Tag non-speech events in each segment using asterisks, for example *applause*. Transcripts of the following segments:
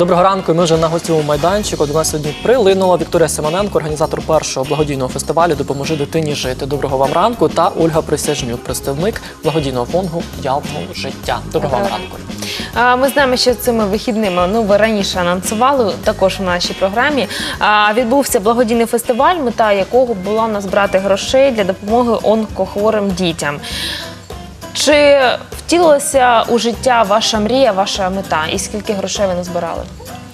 Доброго ранку. Ми вже на гостєвому майданчику. До нас сьогодні прилинула Вікторія Симоненко, організатор першого благодійного фестивалю Допоможи дитині жити. Доброго вам ранку та Ольга Присяжнюк, представник благодійного фонду Ялтного життя. Доброго вам ранку. Ми знаємо, що цими вихідними ну ви раніше анонсували також в нашій програмі. Відбувся благодійний фестиваль, мета якого була назбирати грошей для допомоги онкохворим дітям. Чи втілилася у життя ваша мрія, ваша мета? І скільки грошей ви назбирали?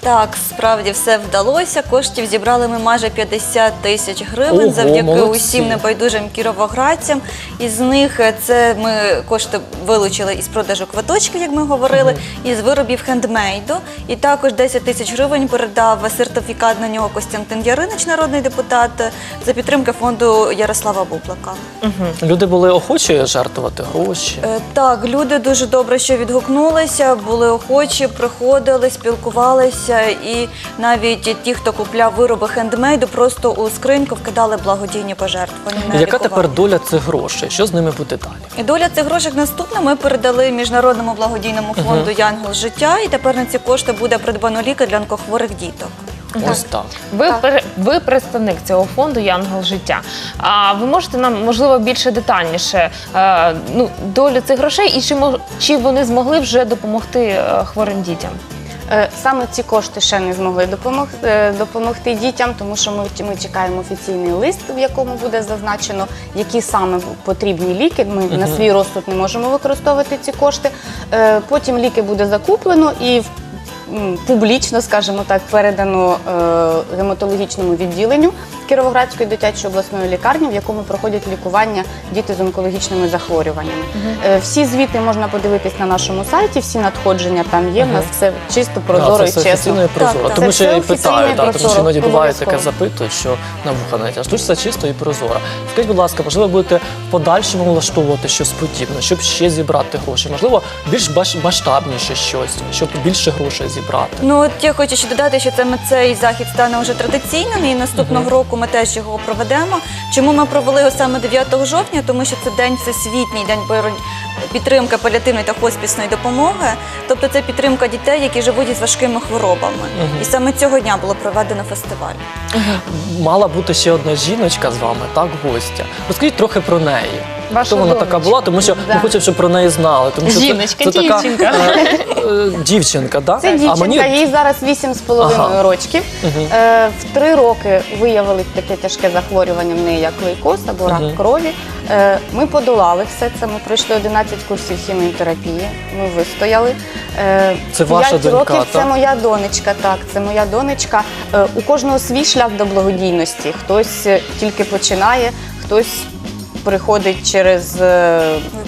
Так, справді все вдалося. Коштів зібрали ми майже 50 тисяч гривень Ого, завдяки молодці. усім небайдужим кіровоградцям. Із них е, це ми кошти вилучили із продажу квиточків, як ми говорили, із виробів хендмейду. І також 10 тисяч гривень передав сертифікат на нього Костянтин Яринич, народний депутат, за підтримки фонду Ярослава Бублака. Люди були охочі жертвувати гроші. Е, Так, люди дуже добре, що відгукнулися, були охочі, приходили, спілкувалися, і навіть ті, хто купляв вироби хендмейду, просто у скриньку вкидали благодійні пожертвування. на Яка лікування. тепер доля цих грошей? Що з ними буде далі? І доля цих грошей наступна. Ми передали міжнародному благодійному фонду Янгол життя, і тепер на ці кошти буде придбано ліки для онкохворих діток. Ось так. Ви, пер- ви представник цього фонду Янгол життя. А ви можете нам можливо більше детальніше е, ну, долю цих грошей і чи мож- чи вони змогли вже допомогти е, хворим дітям? Е, Саме ці кошти ще не змогли допомог- е, допомогти дітям, тому що ми, ми чекаємо офіційний лист, в якому буде зазначено, які саме потрібні ліки. Ми на свій розсуд не можемо використовувати ці кошти. Е, Потім ліки буде закуплено і в- м, публічно, скажімо так, передано е, гематологічному відділенню Кіровоградської дитячої обласної лікарні, в якому проходять лікування діти з онкологічними захворюваннями. Е, Всі звіти можна подивитись на нашому сайті, всі надходження там є. В нас все чисто прозоро і це все офіційно і чесно. прозоро. Так. Тому що я і офіційно питаю, і тому що іноді буває таке обов'язково. запитують, що на вуха навіть. А тут все чисто і прозоро. Скажіть, будь ласка, можливо, будете в подальшому влаштовувати щось подібне, щоб ще зібрати гроші? Можливо, більш баш- масштабніше щось, щоб більше грошей зібрати. Ну от я хочу ще додати, що це цей захід стане вже традиційним, і наступного року ми теж його проведемо. Чому ми провели його саме 9 жовтня? Тому що це день всесвітній день підтримки паліативної та хоспісної допомоги. Тобто це підтримка дітей, які живуть із важкими хворобами. І саме цього дня було проведено фестиваль. Мала бути ще одна жіночка з вами, так, гостя. Розкажіть трохи про неї. Ваша Хто вона така була, тому що ми Да. хочемо, щоб про неї знали. Тому що це- Жіночка, це, така дівчинка. е, е, дівчинка, да? Це дівчинка, а мені їй зараз 8,5 Ага. рочків. Е, в три роки виявили таке тяжке захворювання в неї, як лейкоз або рак крові. Е, ми подолали все це. Ми пройшли 11 курсів хіміотерапії. Ми вистояли. Е, Це ваша п'ять донька, років це так? моя донечка. Так, це моя донечка. Е, у кожного свій шлях до благодійності. Хтось е, тільки починає, хтось. Приходить через е,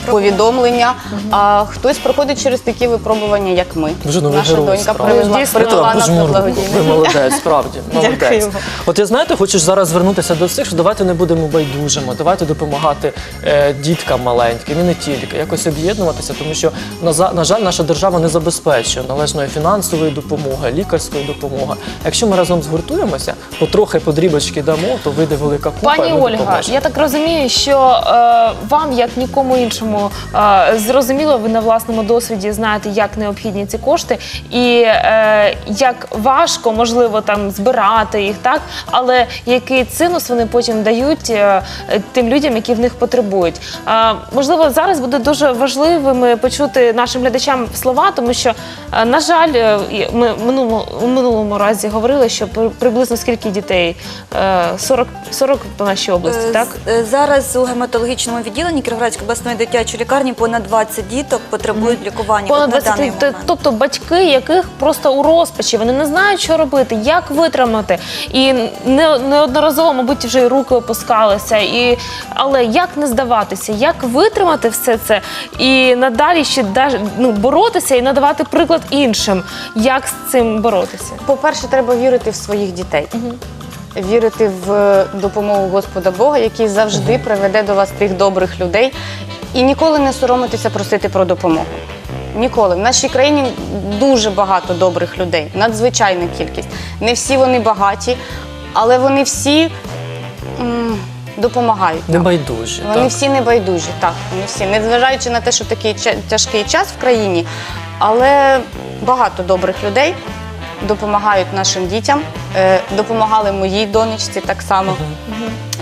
повідомлення, а хтось проходить через такі випробування, як ми. Вже новий Наша герой, донька справді. привела, Дійсно. привела нас на. Ви молодець, справді, *laughs* молодець. Дякую. От я знаєте, хочу зараз звернутися до всіх, що давайте не будемо байдужими, давайте допомагати е, діткам маленьким і не тільки, якось об'єднуватися, тому що на, за- на жаль, наша держава не забезпечує належної фінансової допомоги, лікарської допомоги. Якщо ми разом згуртуємося, потрохи подрібочки дамо, то вийде велика купа. Пані ми Ольга, допоможемо. я так розумію, що е, вам, як нікому іншому, е, зрозуміло, ви на власному досвіді знаєте, як необхідні ці кошти, і е, як важко, можливо, там збирати їх, так але який цинус вони потім дають е, тим людям, які в них потребують. Е, можливо, зараз буде дуже важливими почути нашим глядачам слова, тому що, е, на жаль, е, ми минулому, у минулому разі говорили, що при- приблизно скільки дітей? Е, 40, 40 по нашій області, Е, так? з- е, Зараз у гематологічному відділенні Кіровоградської обласної дитячої лікарні понад 20 діток потребують лікування Понад от на 20, даний т- момент. тобто батьки, яких просто у розпачі, вони не знають, що робити, як витримати. І не, неодноразово, мабуть, вже й руки опускалися. І, але як не здаватися, як витримати все це і надалі ще даже, ну, боротися і надавати приклад іншим, як з цим боротися? По-перше, треба вірити в своїх дітей. Вірити в допомогу Господа Бога, який завжди приведе до вас тих добрих людей, і ніколи не соромитися просити про допомогу. Ніколи. В нашій країні дуже багато добрих людей, надзвичайна кількість. Не всі вони багаті, але вони всі м, допомагають. нам. Небайдужі. Вони так. всі небайдужі, так, вони всі. Незважаючи на те, що такий ча- тяжкий час в країні, але багато добрих людей. Допомагають нашим дітям, е, допомагали моїй донечці так само,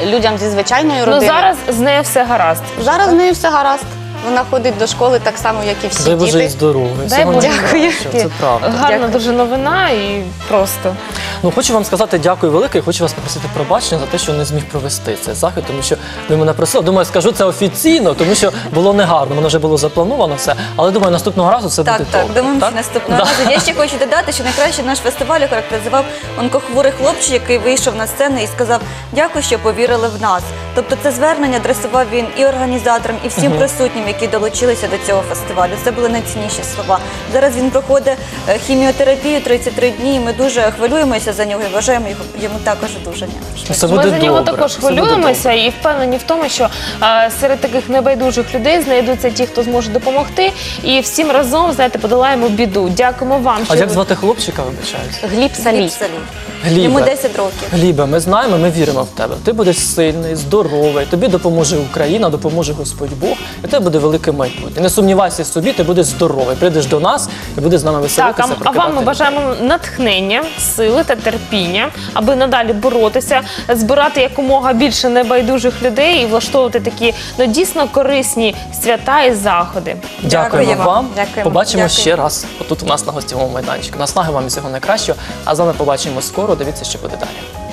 людям зі звичайної Ну родини. зараз з нею все гаразд. Зараз з нею все гаразд. Вона ходить до школи так само, як і всі Дай Боже і діти. здоров'я. Дай Боже. найкращого, Це правда. Гарна Дякую. дуже новина і просто. Ну хочу вам сказати дякую велике. і Хочу вас попросити пробачення за те, що не зміг провести цей захід, тому що ви мене просили. Думаю, скажу це офіційно, тому що було негарно. Воно вже було заплановано все. Але думаю, наступного разу все Так, буде так, добре. що наступного Да. разу. Я ще хочу додати, що найкраще наш фестиваль охарактеризував онкохворий хлопчик, який вийшов на сцену і сказав дякую, що повірили в нас. Тобто це звернення адресував він і організаторам, і всім присутнім, які долучилися до цього фестивалю. Це були найцінніші слова. Зараз він проходить е, хіміотерапію 33 дні. і Ми дуже хвилюємося за нього і вважаємо його йому також дуже Все Ми за нього добре, також буде хвилюємося і впевнені в тому, що е, серед таких небайдужих людей знайдуться ті, хто зможе допомогти, і всім разом знаєте, подолаємо біду. Дякуємо вам. А що як ви- звати хлопчика, вибачаюсь? Гліб Салій. Глібе. Йому 10 років. Глібе, ми знаємо, ми віримо в тебе. Ти будеш сильний, здоровий, тобі допоможе Україна, допоможе Господь Бог, і в тебе буде велике майбутнє. Не сумнівайся в собі, ти будеш здоровий. Прийдеш до нас і будеш з нами Так, веселитися. а, а вам ми прокидати бажаємо натхнення, сили та терпіння, аби надалі боротися, збирати якомога більше небайдужих людей і влаштовувати такі ну дійсно корисні свята і заходи. Дякуємо Дякуємо. вам. Дякуємо. Побачимо Дякую. ще раз. Отут у нас на гостєвому майданчику. Наснаги вам всього найкращого. А з вами побачимо скоро. Дивіться, що буде далі.